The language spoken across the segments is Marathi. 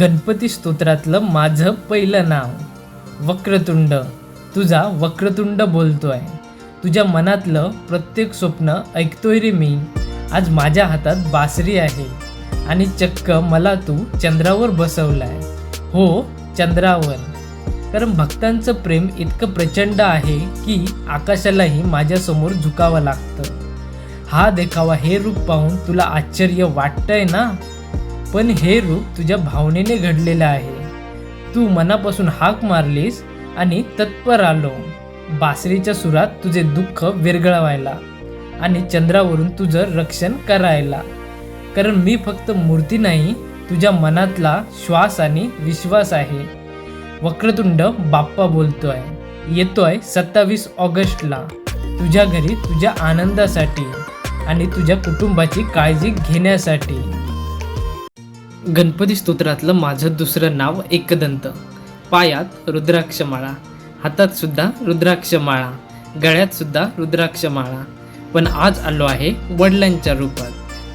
गणपती स्तोत्रातलं माझं पहिलं नाव. वक्रतुंड. तुझा वक्रतुंड बोलतोय. तुझ्या मनातलं प्रत्येक स्वप्न ऐकतोय रे मी. आज माझ्या हातात बासरी आहे. आणि चक्क मला तू चंद्रावर बसवलाय. हो चंद्रावर. कारण भक्तांचं प्रेम इतकं प्रचंड आहे की आकाशालाही माझ्यासमोर झुकावं लागतं. हा देखावा हे रूप पाहून तुला आश्चर्य वाटतंय ना? पण हे रूप तुझ्या भावनेने घडलेलं आहे. तू मनापासून हाक मारलीस आणि तत्पर आलो. बासरीच्या सुरात तुझे दुःख विरघळवायला आणि चंद्रावरून तुझं रक्षण करायला. कारण मी फक्त मूर्ती नाही तुझ्या मनातला श्वास आणि विश्वास आहे. वक्रतुंड बाप्पा बोलतोय येतोय सत्तावीस ऑगस्टला. तुझ्या घरी तुझ्या आनंदासाठी आणि तुझ्या कुटुंबाची काळजी घेण्यासाठी. गणपती स्तोत्रातलं माझं दुसरं नाव एकदंत. पायात रुद्राक्षमाळा हातातसुद्धा रुद्राक्षमाळा गळ्यातसुद्धा रुद्राक्षमाळा. पण आज आलो आहे वडिलांच्या रूपात.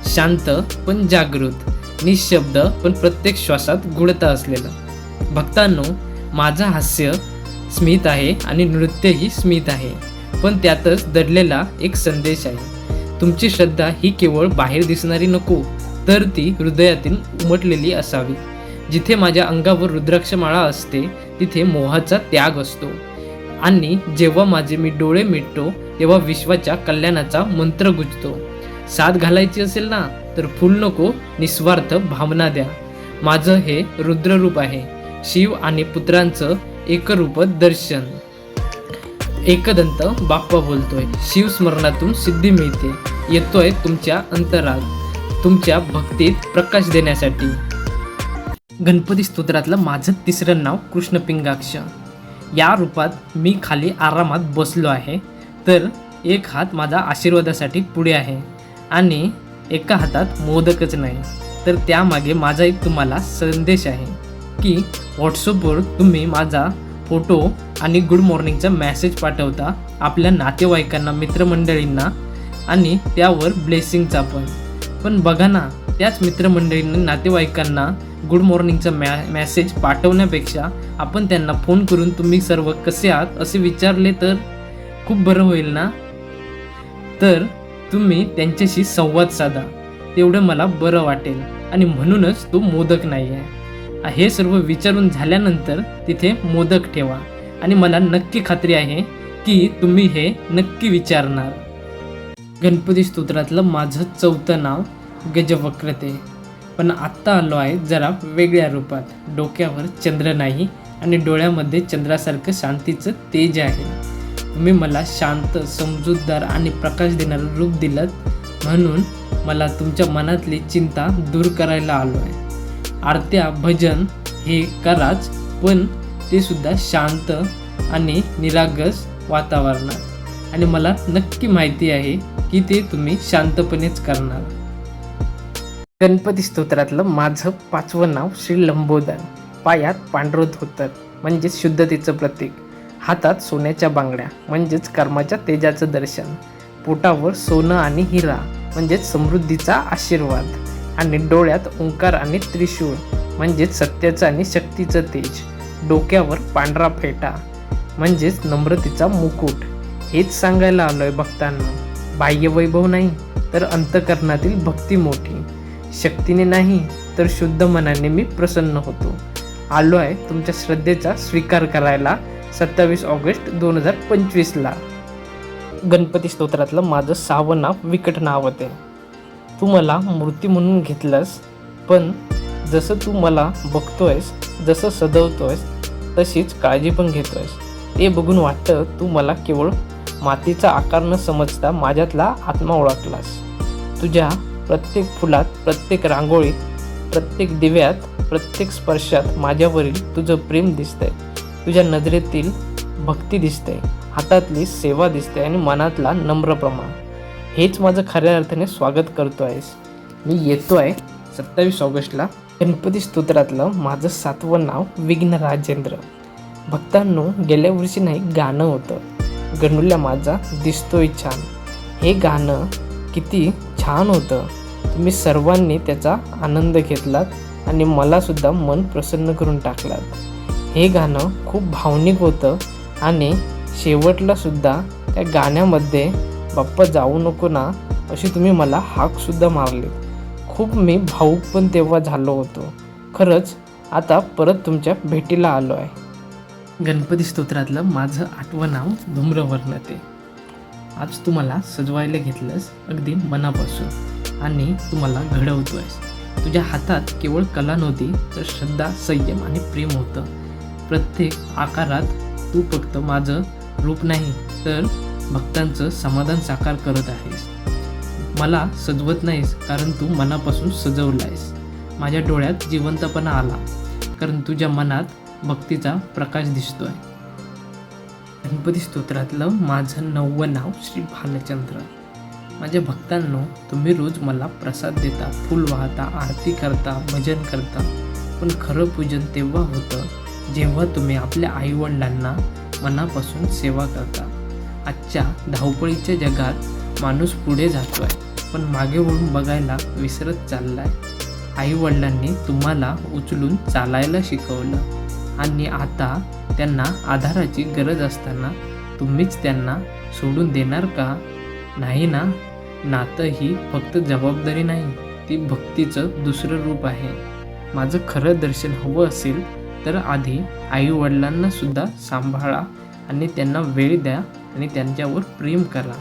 शांत पण जागृत निशब्द पण प्रत्येक श्वासात गुढता असलेलं. भक्तांनो माझं हास्य स्मित आहे आणि नृत्यही स्मित आहे. पण त्यातच दडलेला एक संदेश आहे. तुमची श्रद्धा ही केवळ बाहेर दिसणारी नको. तर ती हृदयातील उमटलेली असावी. जिथे माझ्या अंगावर रुद्राक्षमाळा असते तिथे मोहाचा त्याग असतो. आणि जेव्हा माझे मी डोळे मिटतो तेव्हा विश्वाच्या कल्याणाचा मंत्र गुजतो. साथ घालायची असेल ना तर फुल नको निस्वार्थ भावना द्या. माझं हे रुद्ररूप आहे. शिव आणि पुत्रांचं एकरूप दर्शन. एकदंत बाप्पा बोलतोय शिवस्मरणातून सिद्धी मिळते. येतोय तुमच्या अंतरात. तुमच्या भक्तीत प्रकाश देण्यासाठी. गणपती स्तोत्रातलं माझं तिसरं नाव कृष्ण पिंगाक्ष या रूपात मी खाली आरामात बसलो आहे तर एक हात माझा आशीर्वादासाठी पुढे आहे आणि एका हातात मोदकच नाही. तर त्यामागे माझा एक तुम्हाला संदेश आहे की व्हॉट्सअपवर तुम्ही माझा फोटो आणि गुड मॉर्निंगचा मॅसेज पाठवता आपल्या नातेवाईकांना मित्रमंडळींना आणि त्यावर ब्लेसिंगचा पण. पण बघा ना त्याच मित्रमंडळींनी नातेवाईकांना गुड मॉर्निंगचा मॅ मॅसेज पाठवण्यापेक्षा आपण त्यांना फोन करून तुम्ही सर्व कसे आहात असे विचारले तर खूप बरं होईल ना? तर तुम्ही त्यांच्याशी संवाद साधा. तेवढं मला बरं वाटेल. आणि म्हणूनच तो मोदक नाही आहे हे सर्व विचारून झाल्यानंतर तिथे मोदक ठेवा. आणि मला नक्की खात्री आहे की तुम्ही हे नक्की विचारणार. गणपती स्तोत्रातलं माझं चौथं नाव गजवक्रते पण आत्ता आलो आहे जरा वेगळ्या रूपात. डोक्यावर चंद्र नाही आणि डोळ्यामध्ये चंद्रासारखं शांतीचं तेज आहे. तुम्ही मला शांत समजूतदार आणि प्रकाश देणारं रूप दिलं म्हणून मला तुमच्या मनातली चिंता दूर करायला आलो आहे. आरत्या भजन हे कराच पण ते सुद्धा शांत आणि निरागस वातावरणात. आणि मला नक्की माहिती आहे की ते तुम्ही शांतपणेच करणार. गणपती स्तोत्रातलं माझं पाचवं नाव श्री लंबोदर पायात पांढरं धोतर म्हणजेच शुद्धतेचं प्रतीक. हातात सोन्याच्या बांगड्या म्हणजेच कर्माच्या तेजाचं दर्शन. पोटावर सोनं आणि हिरा म्हणजेच समृद्धीचा आशीर्वाद. आणि डोळ्यात ओंकार आणि त्रिशूळ म्हणजेच सत्याचं आणि शक्तीचं तेज. डोक्यावर पांढरा फेटा म्हणजेच नम्रतेचा मुकुट. हेच सांगायला आलोय भक्तांना. बाह्य वैभव नाही तर अंतकरणातील भक्ती मोठी. शक्तीने नाही तर शुद्ध मनाने मी प्रसन्न होतो. आलो आहे तुमच्या श्रद्धेचा स्वीकार करायला सत्तावीस ऑगस्ट दोन हजार पंचवीसला गणपती स्तोत्रातलं माझं सहावं नाव विकट नावते तू मला मूर्ती म्हणून घेतलंस पण जसं तू मला बघतोयस जसं सजवतोयस तशीच काळजी पण घेतोयस. ते बघून वाटतं तू मला केवळ मातीचा आकार न समजता माझ्यातला आत्मा ओळखलास. तुझ्या प्रत्येक फुलात प्रत्येक रांगोळीत प्रत्येक दिव्यात प्रत्येक स्पर्शात माझ्यावरील तुझं प्रेम दिसतंय. तुझ्या नजरेतील भक्ती दिसते हातातली सेवा दिसते आणि मनातला नम्रप्रमा हेच माझं खऱ्या अर्थाने स्वागत करतो आहेस. मी येतो आहे सत्तावीस ऑगस्टला गणपती स्तोत्रातलं माझं सातवं नाव विघ्न राजेंद्र भक्तांनो गेल्या वर्षी नाही गाणं होतं. गणुल्या माझा दिसतोय छान. हे गाणं किती छान होतं. तुम्ही सर्वांनी त्याचा आनंद घेतलात आणि मलासुद्धा मन प्रसन्न करून टाकलात. हे गाणं खूप भावनिक होतं आणि शेवटलासुद्धा त्या गाण्यामध्ये बाप्पा जाऊ नको ना अशी तुम्ही मला हाकसुद्धा मारली. खूप मी भाऊक पण तेव्हा झालो होतो. खरंच आता परत तुमच्या भेटीला आलो आहे गणपती स्तोत्रातलं माझं आठवं नाव धूम्रवर्ण ते आज तुम्हाला सजवायला घेतलंस अगदी मनापासून आणि तुम्हाला घडवतोयस. तुझ्या हातात केवळ कला नव्हती तर श्रद्धा संयम आणि प्रेम होतं. प्रत्येक आकारात तू फक्त माझं रूप नाही तर भक्तांचं समाधान साकार करत आहेस. मला सजवत नाहीस कारण तू मनापासून सजवलं आहेस माझ्या डोळ्यात जिवंतपणा आला कारण तुझ्या मनात भक्तीचा प्रकाश दिसतोय. गणपती स्तोत्रातलं माझं नववं नाव श्री भालचंद्र. माझ्या भक्तांनो तुम्ही रोज मला प्रसाद देता फूल वाहता आरती करता भजन करता. पण खरं पूजन तेव्हा होतं जेव्हा तुम्ही आपल्या आईवडिलांना मनापासून सेवा करता. आजच्या धावपळीच्या जगात माणूस पुढे जातोय पण मागे वळून बघायला विसरत चाललाय. आईवडिलांनी तुम्हाला उचलून चालायला शिकवलं. आणि आता त्यांना आधाराची गरज असताना तुम्हीच त्यांना सोडून देणार का? नाही ना. नातं ही फक्त जबाबदारी नाही ती भक्तीचं दुसरं रूप आहे. माझं खरं दर्शन हवं असेल तर आधी आई वडिलांना सुद्धा सांभाळा आणि त्यांना वेळ द्या आणि त्यांच्यावर प्रेम करा.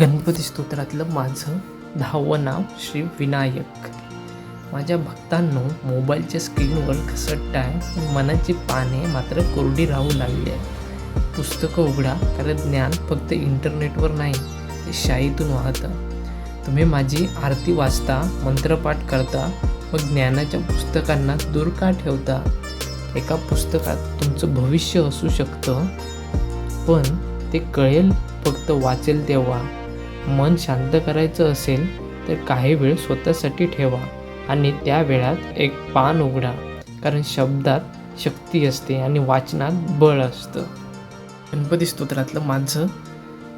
गणपती स्तोत्रातलं माझं दहावं नाव श्री विनायक. माझ्या भक्तांनो मोबाईलच्या स्क्रीनवर घसटताय मनाची पाने मात्र कोरडी राहू लागली आहे पुस्तकं उघडा कारण ज्ञान फक्त इंटरनेटवर नाही ते शाईतून वाहतं. तुम्ही माझी आरती वाचता मंत्रपाठ करता व ज्ञानाच्या पुस्तकांना दूर का ठेवता? एका पुस्तकात तुमचं भविष्य असू शकतं पण ते कळेल फक्त वाचेल तेव्हा. मन शांत करायचं असेल तर काही वेळ स्वतःसाठी ठेवा. आणि त्या वेळात एक पान उघडा कारण शब्दात शक्ती असते आणि वाचनात बळ असतं. गणपती स्तोत्रातलं माझं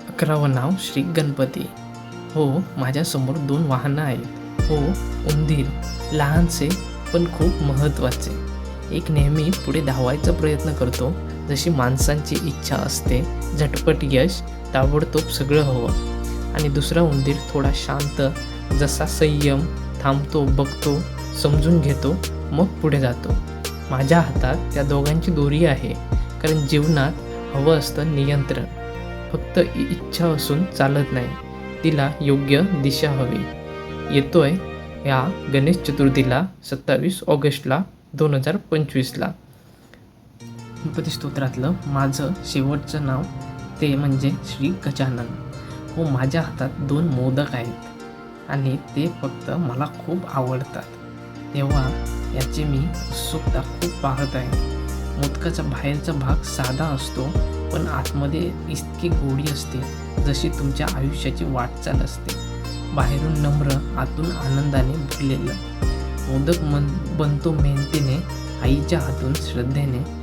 अकरावं नाव श्री गणपती. हो माझ्यासमोर दोन वाहनं आहेत. हो उंदीर लहानसे पण खूप महत्त्वाचे. एक नेहमी पुढे धावायचा प्रयत्न करतो जशी माणसांची इच्छा असते झटपट यश ताबडतोब सगळं हवं. आणि दुसरा उंदीर थोडा शांत जसा संयम थांबतो बघतो समजून घेतो मग पुढे जातो. माझ्या हातात त्या दोघांची दोरी आहे कारण जीवनात हवं असतं नियंत्रण. फक्त इ- इच्छा असून चालत नाही. तिला योग्य दिशा हवी. येतोय या गणेश चतुर्थीला सत्तावीस ऑगस्टला दोन हजार पंचवीसला. गणपती स्तोत्रातलं माझं शेवटचं नाव ते म्हणजे श्री गजानन. हो माझ्या हातात दोन मोदक आहेत. आणि ते फक्त मला खूप आवडतात. तेव्हा याची मी उत्सुकता खूप पाहत आहे. मोदकाचा बाहेरचा भाग साधा असतो पण आतमध्ये इतकी गोडी असते जशी तुमच्या आयुष्याची वाटचाल असते. बाहेरून नम्र आतून आनंदाने भरलेलं मोदक मन बनतो मेहनतीने आईच्या हातून श्रद्धेने.